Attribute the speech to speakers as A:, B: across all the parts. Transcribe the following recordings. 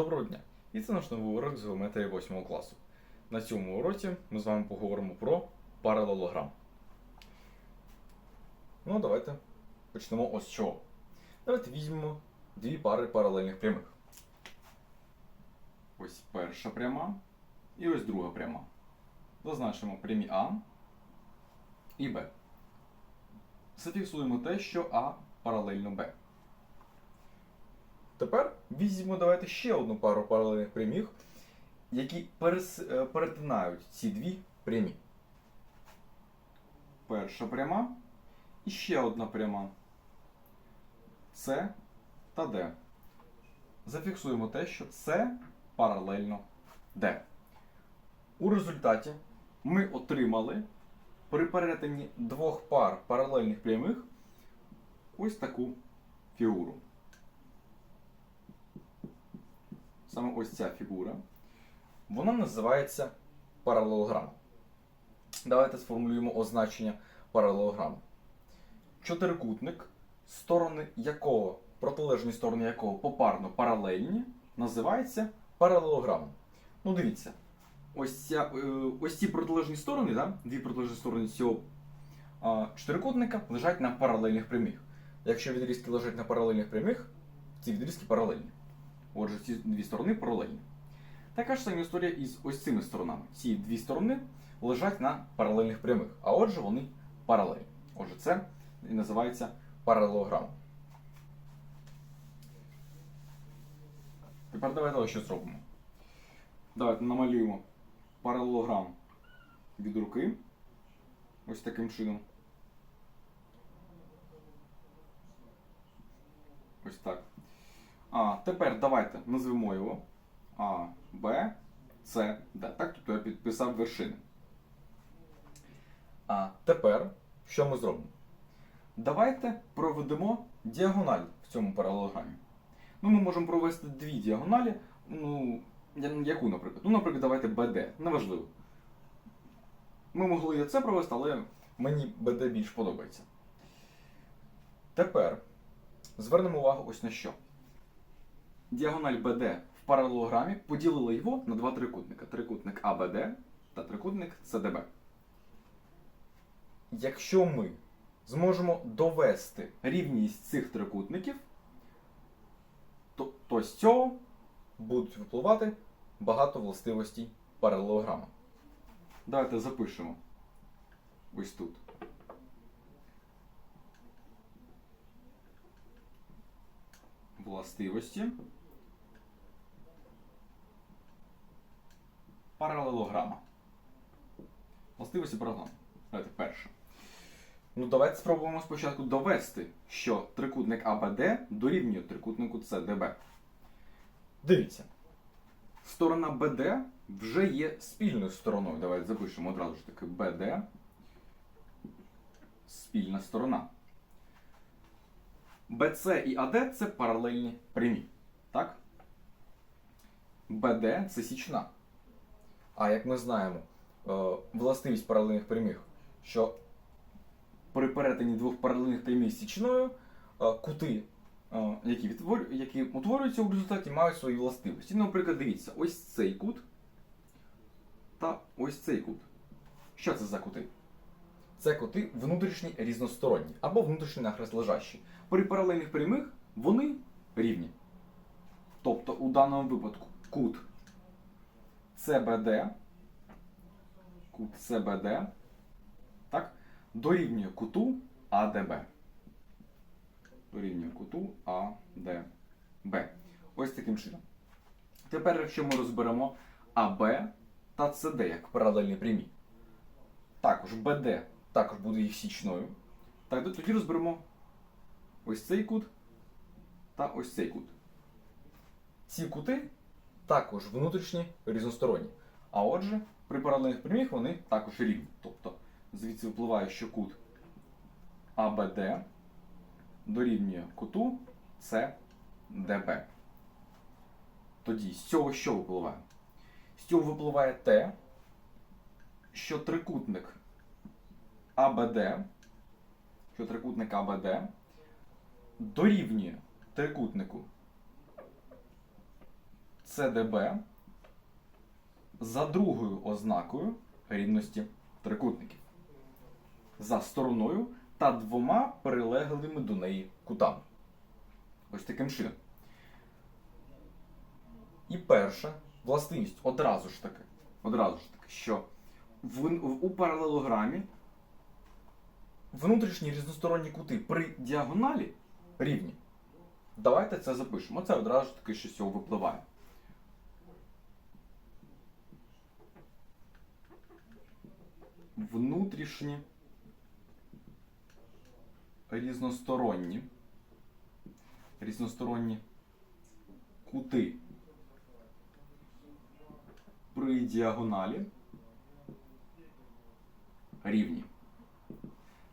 A: Доброго дня! І це наш новий урок з геометрії 8 класу. На цьому уроці ми з вами поговоримо про паралелограм. Ну, давайте почнемо ось з чого. Давайте візьмемо дві пари паралельних прямих. Ось перша пряма і ось друга пряма. Зазначимо прямі А і Б. Зафіксуємо те, що А паралельно Б. Тепер візьмемо давайте ще одну пару паралельних прямих, які перес- е, перетинають ці дві прямі. Перша пряма і ще одна пряма. С та Д. Зафіксуємо те, що С паралельно Д. У результаті ми отримали при перетині двох пар паралельних прямих ось таку фігуру. Саме ось ця фігура, вона називається паралелограм. Давайте сформулюємо означення паралелограму. Чотирикутник, сторони якого, протилежні сторони якого попарно паралельні, називається паралелограмом. Ну, дивіться, ось, ця, е, ось ці протилежні сторони, да? дві протилежні сторони цього чотирикутника лежать на паралельних прямих. Якщо відрізки лежать на паралельних прямих, ці відрізки паралельні. Отже, ці дві сторони паралельні. Така ж сама історія із ось цими сторонами. Ці дві сторони лежать на паралельних прямих, а отже, вони паралельні. Отже, це і називається паралелограмом. Тепер давайте що зробимо. Давайте намалюємо паралелограм від руки. Ось таким чином. Ось так. А, тепер давайте назвемо його А, Б, С, Д. Так, тобто я підписав вершини. А тепер що ми зробимо? Давайте проведемо діагональ в цьому паралелограмі. Ну, ми можемо провести дві діагоналі. Ну, яку, наприклад? Ну, наприклад, давайте БД. Неважливо. Ми могли і це провести, але мені БД більш подобається. Тепер звернемо увагу ось на що діагональ BD в паралелограмі поділила його на два трикутника: трикутник ABD та трикутник CDB. Якщо ми зможемо довести рівність цих трикутників, то, то з цього будуть випливати багато властивостей паралелограма. Давайте запишемо ось тут. Властивості паралелограма. Властивості паралелограма. Давайте перше. Ну, давайте спробуємо спочатку довести, що трикутник АБД дорівнює трикутнику CDB. Дивіться. Сторона БД вже є спільною стороною. Давайте запишемо одразу ж таки БД. Спільна сторона. БЦ і АД це паралельні прямі. Так? БД це січна. А як ми знаємо, е, властивість паралельних прямих, що при перетині двох паралельних прямих січною е, кути, е, які, які утворюються в результаті, мають свої властивості. Ну, Наприклад, дивіться, ось цей кут та ось цей кут. Що це за кути? Це кути внутрішні різносторонні або внутрішні нахрест лежащі. При паралельних прямих вони рівні. Тобто у даному випадку кут CBD, кут CBD, так, дорівнює куту ADB. Дорівнює куту ADB. Ось таким чином. Тепер, якщо ми розберемо АБ та CD як паралельні прямі, також BD також буде їх січною. Так, тоді розберемо ось цей кут та ось цей кут. Ці кути також внутрішні різносторонні. А отже, при паралельних прямих вони також рівні. Тобто звідси випливає, що кут АБД дорівнює куту СДБ. Тоді з цього що випливає? З цього випливає те, що трикутник АБД, що трикутник АБД дорівнює трикутнику СДБ за другою ознакою рівності трикутників. За стороною та двома прилеглими до неї кутами. Ось таким чином. І перша властивість одразу ж таки, одразу ж таки, що в, в- у паралелограмі внутрішні різносторонні кути при діагоналі рівні. Давайте це запишемо. Це одразу ж таки, що з цього випливає. Внутрішні різносторонні різносторонні кути при діагоналі рівні.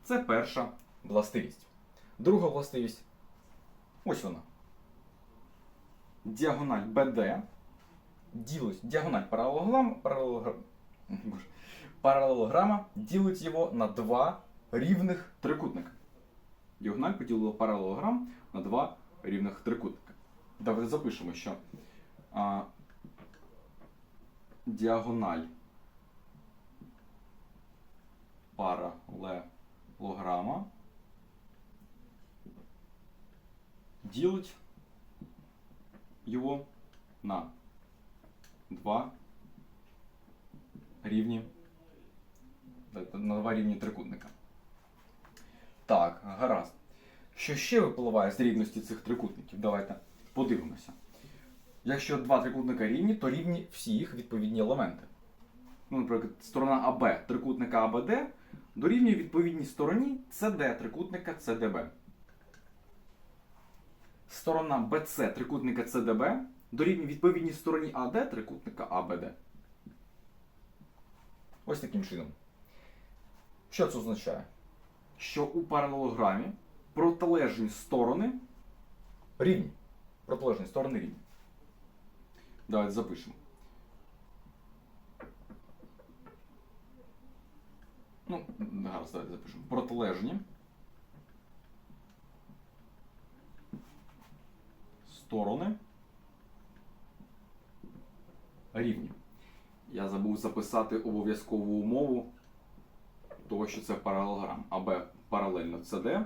A: Це перша властивість. Друга властивість ось вона. Діагональ BD ділить діагональ паралелограм, паралелограм, боже, паралелограма ділить його на два рівних трикутника. Діагональ поділила паралелограм на два рівних трикутника. Давайте запишемо, що а, діагональ паралелограма ділить його на два рівні на два рівні трикутника. Так, гаразд. Що ще випливає з рівності цих трикутників? Давайте подивимося. Якщо два трикутника рівні, то рівні всі їх відповідні елементи. Ну, наприклад, сторона АБ трикутника АБД дорівнює відповідній стороні CD трикутника CDB. Сторона BC трикутника CDB дорівнює відповідній стороні AD трикутника ABD. Ось таким чином. Що це означає? Що у паралелограмі протилежні сторони рівні. Протилежні сторони рівні. Давайте запишемо. Ну, гаразд, давайте запишемо. Протилежні сторони рівні. Я забув записати обов'язкову умову того, що це паралелограм. АБ паралельно CD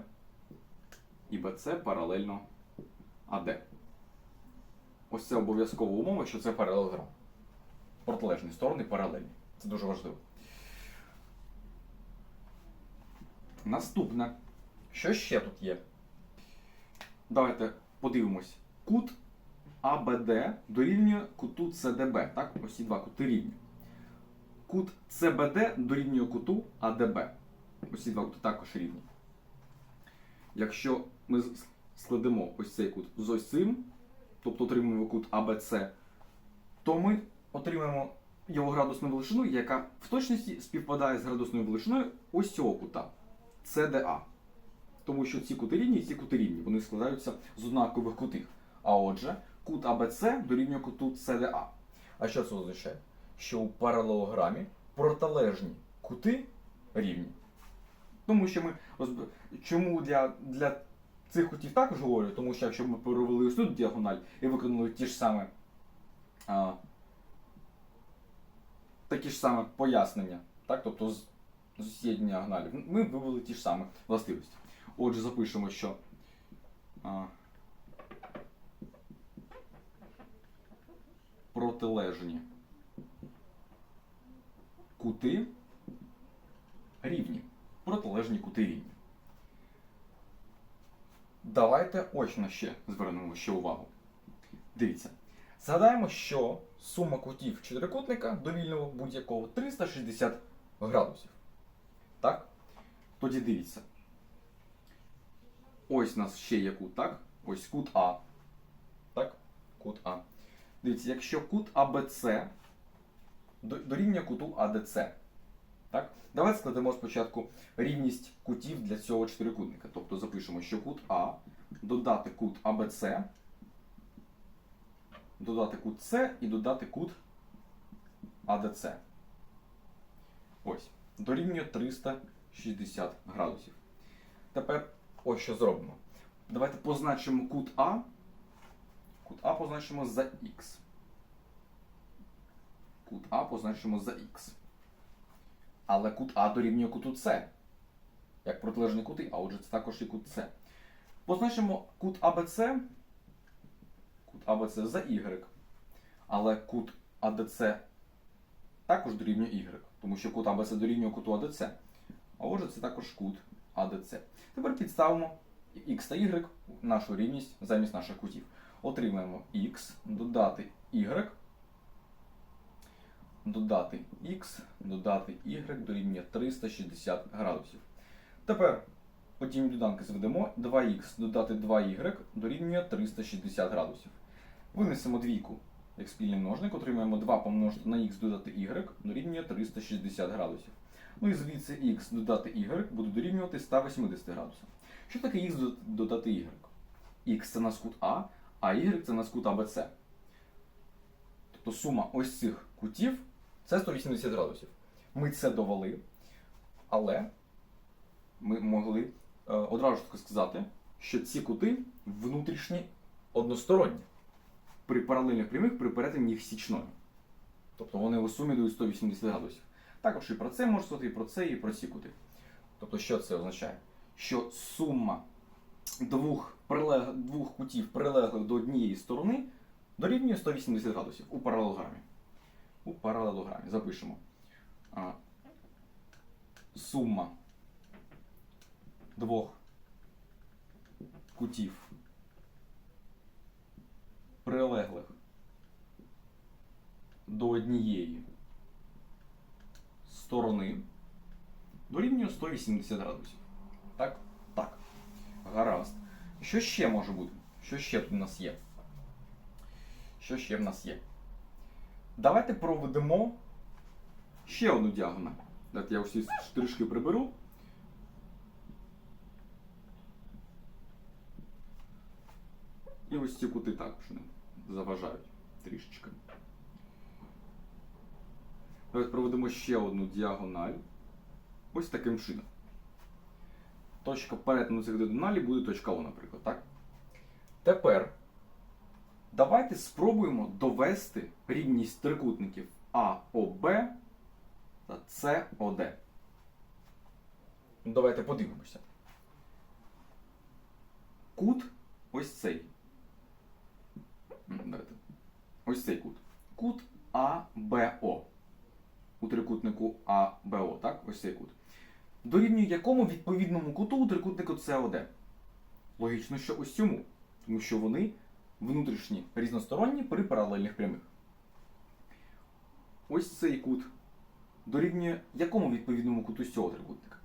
A: і BC паралельно AD. Ось це обов'язкова умова, що це паралелограм. Протилежні сторони паралельні. Це дуже важливо. Наступне. Що ще тут є? Давайте подивимось. Кут АБД дорівнює куту CDB. Так? Ось ці два кути рівні. Кут CBD дорівнює куту. Ось ці два кути також рівні. Якщо ми складемо ось цей кут з ось цим, тобто отримуємо кут АБЦ, то ми отримаємо його градусну величину, яка в точності співпадає з градусною величиною ось цього кута CDA. Тому що ці кути рівні і ці кути рівні, вони складаються з однакових кутів. А отже, кут АБЦ дорівнює куту CDA. А що це означає? Що у паралелограмі протилежні кути рівні. Тому що ми чому для, для цих кутів також говорю, тому що якщо ми провели ось тут діагональ і виконали ті ж саме а, такі ж саме пояснення, так? тобто з, з усієї діагоналі, ми вивели ті ж саме властивості. Отже, запишемо, що а, протилежні кути рівні. Протилежні кути рівні. Давайте очно ще звернемо ще увагу. Дивіться. Згадаємо, що сума кутів чотирикутника довільного будь-якого 360 градусів. Так? Тоді дивіться. Ось у нас ще є кут, так? Ось кут А. Так? Кут А. Дивіться, якщо кут АБЦ дорівнює куту АДЦ. Так? Давайте складемо спочатку рівність кутів для цього чотирикутника. Тобто запишемо, що кут А додати кут АБЦ, додати кут С і додати кут АДЦ. Ось. Дорівнює 360 градусів. Тепер ось що зробимо. Давайте позначимо кут А. Кут А позначимо за Х. Кут А позначимо за х. Але кут А дорівнює куту С. Як протилежні кути, а отже, це також і кут С. Позначимо кут АБЦ. Кут АБЦ за y. Але кут АДЦ також дорівнює y, тому що кут АБЦ дорівнює куту АДЦ. А отже, це також кут АДЦ. Тепер підставимо x та y нашу рівність замість наших кутів. Отримаємо x, додати y, додати x, додати y дорівнює 360 градусів. Тепер подібні доданки зведемо 2х додати 2y дорівнює 360 градусів. Винесемо двійку як спільний множник, отримаємо 2 помножити на х додати y дорівнює 360 градусів. Ну і звідси х додати y буде дорівнювати 180 градусів. Що таке х додати y? Х це нас кут А, а y це нас кут АБЦ. Тобто сума ось цих кутів це 180 градусів. Ми це довели, але ми могли е, одразу сказати, що ці кути внутрішні односторонні при паралельних прямих при перетині їх січною. Тобто вони у сумі дають 180 градусів. Також і про це можна сказати, і про це, і про ці кути. Тобто, що це означає? Що сума двох, прилег... двох кутів, прилеглих до однієї сторони, дорівнює 180 градусів у паралелограмі. У паралелограмі запишемо. А, сума двох кутів прилеглих до однієї сторони дорівнює 180 градусів. Так? Так. Гаразд. Що ще може бути? Що ще у нас є? Що ще в нас є? Давайте проведемо ще одну діагональ. Давайте я усі штришки приберу. І ось ці кути також не заважають трішечки. Давайте проведемо ще одну діагональ. Ось таким чином. Точка перетину цих діагоналів буде точка О, наприклад. так? Тепер давайте спробуємо довести рівність трикутників АОБ та СОД. Ну, Давайте подивимося. Кут ось цей. Давайте. Ось цей кут. Кут АБО. У трикутнику АБО, так? Ось цей кут. Дорівнює якому відповідному куту у трикутнику СОД? Логічно, що ось цьому. Тому що вони внутрішні різносторонні при паралельних прямих. Ось цей кут дорівнює якому відповідному куту з цього трикутника?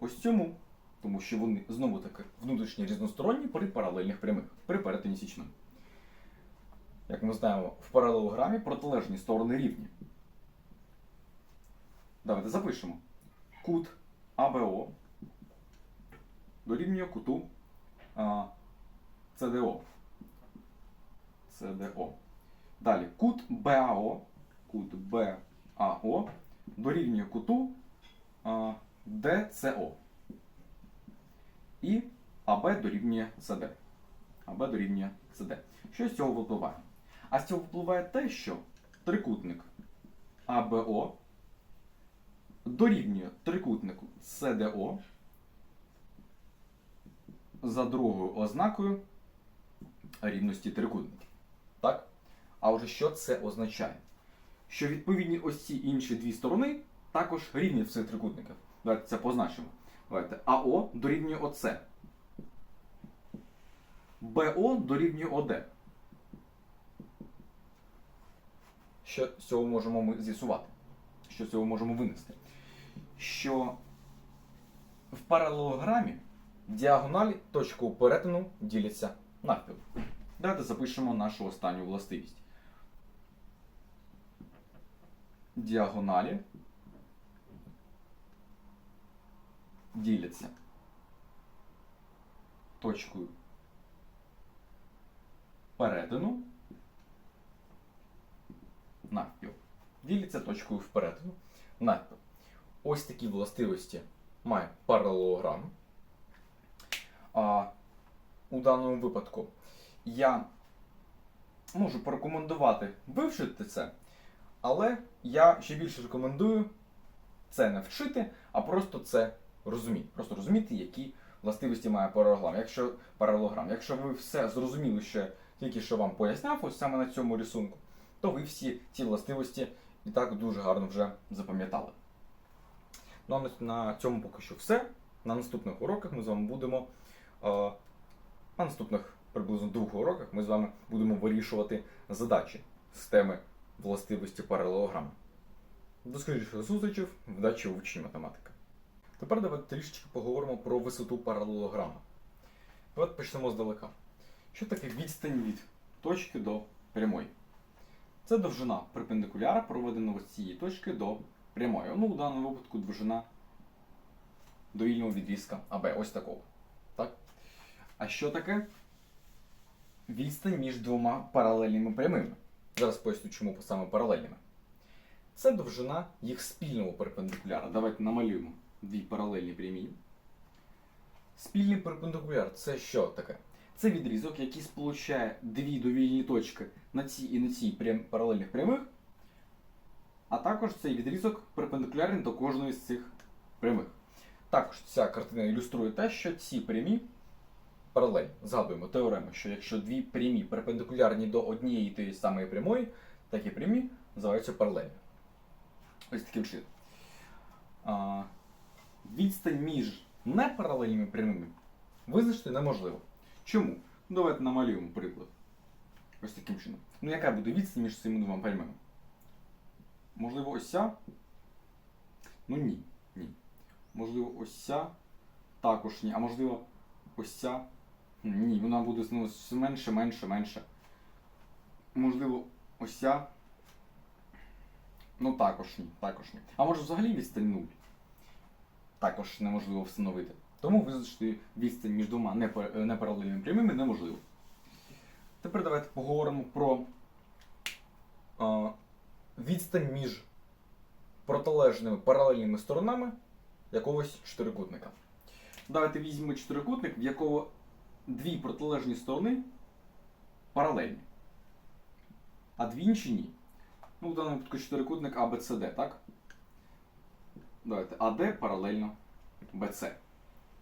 A: Ось цьому. Тому що вони знову таки внутрішні різносторонні при паралельних прямих, при перетині січної. Як ми знаємо, в паралелограмі протилежні сторони рівні. Давайте запишемо. Кут АБО дорівнює куту а, ЦДО. ЦДО. Далі кут БАО. Кут БАО дорівнює куту а, ДЦО. І АБ дорівнює СД. АБ дорівнює СД. Що з цього випливає? А з цього випливає те, що трикутник АБО дорівнює трикутнику СДО за другою ознакою рівності трикутників. А отже, що це означає? Що відповідні ось ці інші дві сторони також рівні в цих трикутниках. Давайте це позначимо. Давайте АО дорівнює ОЦ. БО дорівнює ОД. Що з цього можемо ми з'ясувати? Що з цього можемо винести? Що в паралелограмі діагоналі точку перетину діляться навпіл. Давайте запишемо нашу останню властивість. Діагоналі діляться точкою перетину навпіл. Діляться точкою в перетину навпіл. Ось такі властивості має паралелограм. А, у даному випадку я можу порекомендувати вивчити це, Але я ще більше рекомендую це не вчити, а просто це розуміти. Просто розуміти, які властивості має паралелограм. Якщо паралелограм, якщо ви все зрозуміли ще тільки що вам поясняв, ось саме на цьому рисунку, то ви всі ці властивості і так дуже гарно вже запам'ятали. Ну а на цьому поки що все. На наступних уроках ми з вами будемо. е, на наступних приблизно двох уроках ми з вами будемо вирішувати задачі з теми властивості паралелограми. До скоріших зустрічей, вдачі у вивченні математики. Тепер давайте трішечки поговоримо про висоту паралелограма. Давайте почнемо здалека. Що таке відстань від точки до прямої? Це довжина перпендикуляра, проведеного з цієї точки до прямої. Ну, у даному випадку довжина довільного відрізка АБ, ось такого. Так? А що таке відстань між двома паралельними прямими? Зараз поясню, чому саме паралельними. Це довжина їх спільного перпендикуляра. Давайте намалюємо дві паралельні прямі. Спільний перпендикуляр це що таке? Це відрізок, який сполучає дві довільні точки на цій і на цій прям, паралельних прямих, а також цей відрізок перпендикулярний до кожної з цих прямих. Також ця картина ілюструє те, що ці прямі паралельні. Згадуємо теорему, що якщо дві прямі перпендикулярні до однієї тієї самої прямої, такі прямі називаються паралельні. Ось таким чином. Відстань між непаралельними прямими визначити неможливо. Чому? Ну, давайте намалюємо приклад. Ось таким чином. Ну, яка буде відстань між цими двома прямими? Можливо, ось ця? Ну ні. Ні. Можливо, ось ця? Також ні. А можливо, ось ця? Ні, вона буде ну, менше, менше, менше. Можливо, ось ця? Ну також ні, також ні. А може взагалі відстань 0? Також неможливо встановити. Тому визначити відстань між двома е, непаралельними прямими неможливо. Тепер давайте поговоримо про а, відстань між протилежними паралельними сторонами якогось чотирикутника. Давайте візьмемо чотирикутник, в якого дві протилежні сторони паралельні, а дві інші ні. Ну, в даному випадку чотирикутник ABCD, так? Давайте AD паралельно BC.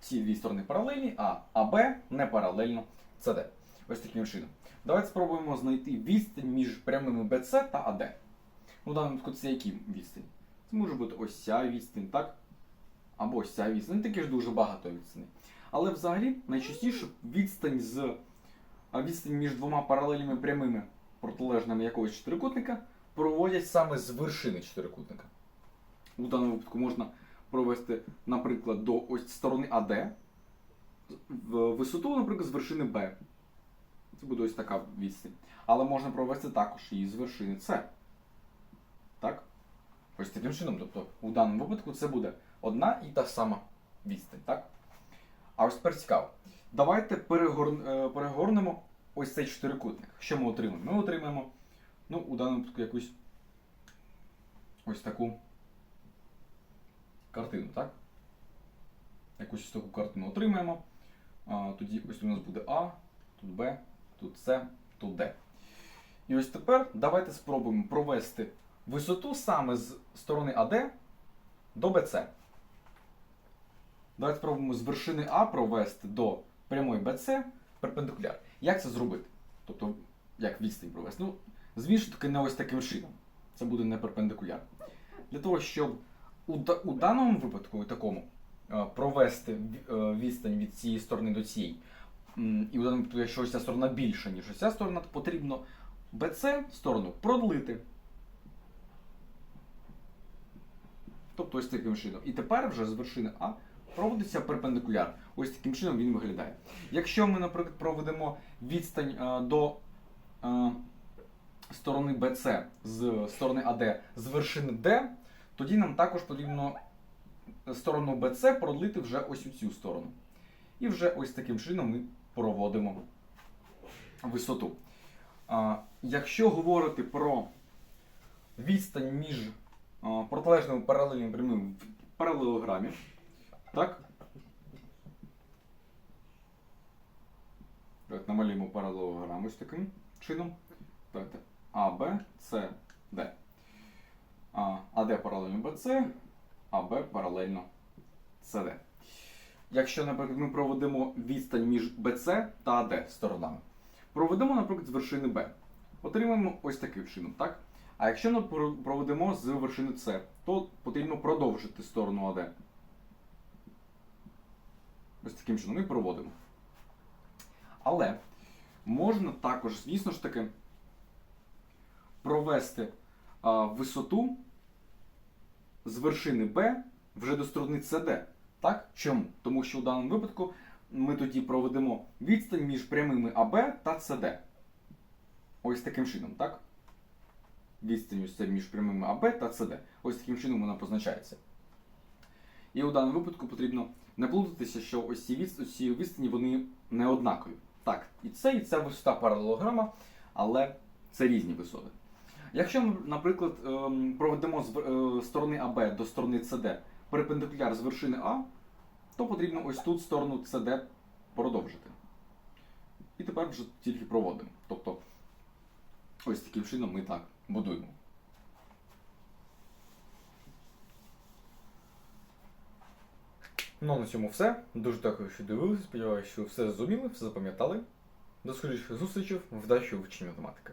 A: Ці дві сторони паралельні, а АБ не паралельно CD. Ось таким чином. Давайте спробуємо знайти відстань між прямими BC та AD. Ну, в даному випадку це які відстань? Це може бути ось ця відстань, так? Або ось ця відстань. Таке ж дуже багато відстаней. Але взагалі найчастіше відстань з відстань між двома паралельними прямими протилежними якогось чотирикутника проводять саме з вершини чотирикутника. У даному випадку можна провести, наприклад, до ось сторони АД висоту, наприклад, з вершини Б. Це буде ось така відстань. Але можна провести також і з вершини С. Так? Ось таким чином. Тобто, у даному випадку це буде одна і та сама відстань. Так? А ось тепер цікаво. Давайте е, перегорнемо ось цей чотирикутник. Що ми отримаємо? Ми отримаємо, ну, у даному випадку якусь ось таку картину, так? Якусь таку картину отримаємо. А, тоді ось у нас буде А, тут Б, тут С, тут Д. І ось тепер давайте спробуємо провести висоту саме з сторони АД до БЦ. Давайте спробуємо з вершини А провести до прямої BC перпендикуляр. Як це зробити? Тобто, як відстань провести? Ну, звісно, таки не ось таким чином. Це буде не перпендикуляр. Для того, щоб у, у даному випадку, такому, е, провести е, відстань від цієї сторони до цієї, і у даному випадку, якщо ось ця сторона більша, ніж ось ця сторона, то потрібно BC сторону продлити. Тобто ось таким чином. І тепер вже з вершини А проводиться перпендикуляр. Ось таким чином він виглядає. Якщо ми, наприклад, проведемо відстань е, до е, сторони BC з сторони AD з вершини D, тоді нам також потрібно сторону BC продлити вже ось у цю сторону. І вже ось таким чином ми проводимо висоту. А, Якщо говорити про відстань між а, протилежними паралельними прямими в паралелограмі, так? Давайте намалюємо паралелограм ось таким чином. Давайте А, Б, С, Д. BC, АБ паралельно CD. Якщо, наприклад, ми проведемо відстань між BC та AD сторонами, проведемо, наприклад, з вершини B. Отримаємо ось таким чином, так? А якщо ми про- проведемо з вершини С, то потрібно продовжити сторону АД. Ось таким чином і проводимо. Але можна також, звісно ж таки, провести а, висоту з вершини Б вже до сторони CD. Так? Чому? Тому що у даному випадку ми тоді проведемо відстань між прямими АБ та CD. Ось таким чином, так? Відстань ось це між прямими АБ та CD. Ось таким чином вона позначається. І у даному випадку потрібно не плутатися, що ось ці відстані, вони не однакові. Так, і це, і ця висота паралелограма, але це різні висоти. Якщо ми, наприклад, ем, проведемо з е, сторони АБ до сторони CD перпендикуляр з вершини А, то потрібно ось тут сторону CD продовжити. І тепер вже тільки проводимо. Тобто, ось таким чином ми так будуємо. Ну, на цьому все. Дуже дякую, що дивилися. Сподіваюся, що все зрозуміли, все запам'ятали. До скоріших зустрічей, вдачі у вчені математики.